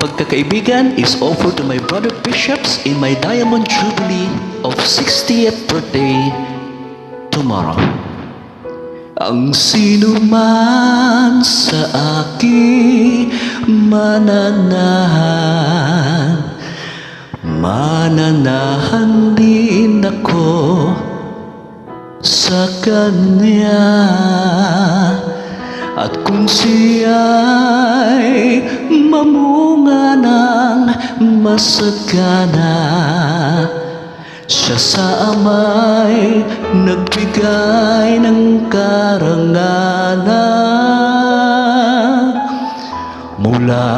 pagkakaibigan is offered to my brother bishops in my Diamond Jubilee of 60th birthday tomorrow. Ang sino man sa aking mananahan Mananahan din ako sa Kanya At kung siya'y masagana Siya sa amay nagbigay ng karangalan. Mula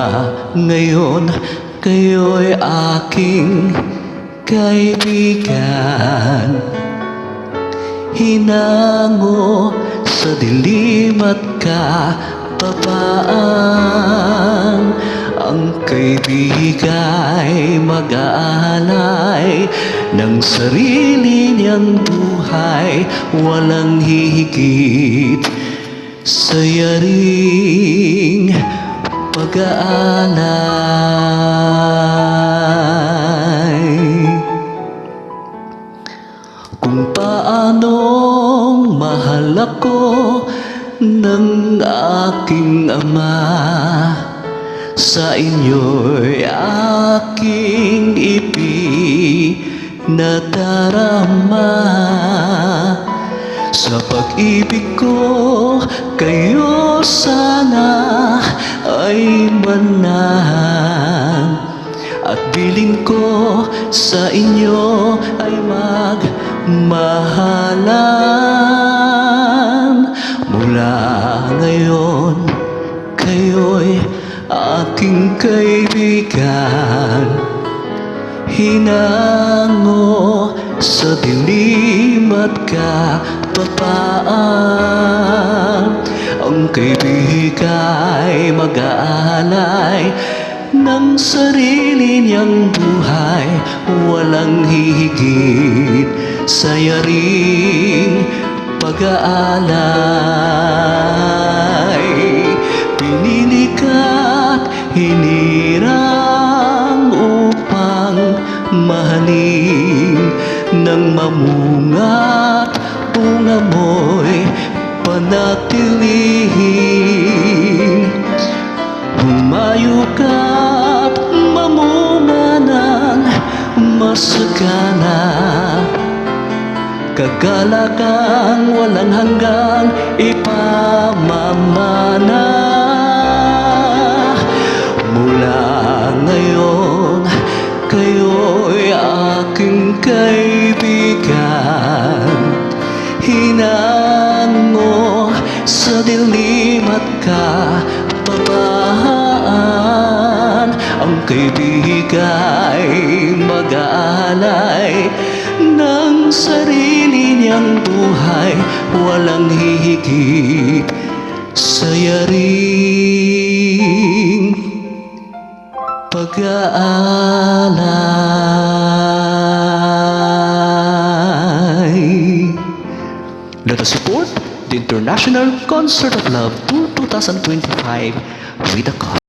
ngayon, kayo'y aking kaibigan. Hinango sa dilim at kapabaan Ang kaibigay mag-aalay Ng sarili niyang buhay. Walang hihigit. Sa yaring pag-aalay. Kung paanong mahal ako ng aking ama Sa inyo'y aking ipinadarama Sa pag-ibig ko kayo sana ay manahan At bilin ko sa inyo ay magmahalan aking kaibigan. Hinango sa dilim at kapapaan Ang kaibigay mag-aalay ng sarili niyang buhay. Walang hihigit sa yaring pag-aalay hinirang upang mahalin Nang mamunga't bunga mo'y panatilihin. Humayo ka't mamunga ng masagana Kagalakang walang hanggang ipamamana kaibigan Hinango sa dilim at kapabaan Ang kaibigay mag-aalay ng sarili niyang buhay. Walang hihigit sa yaring pag-aalay Let us support the International Concert of Love Tour 2025 with a cause.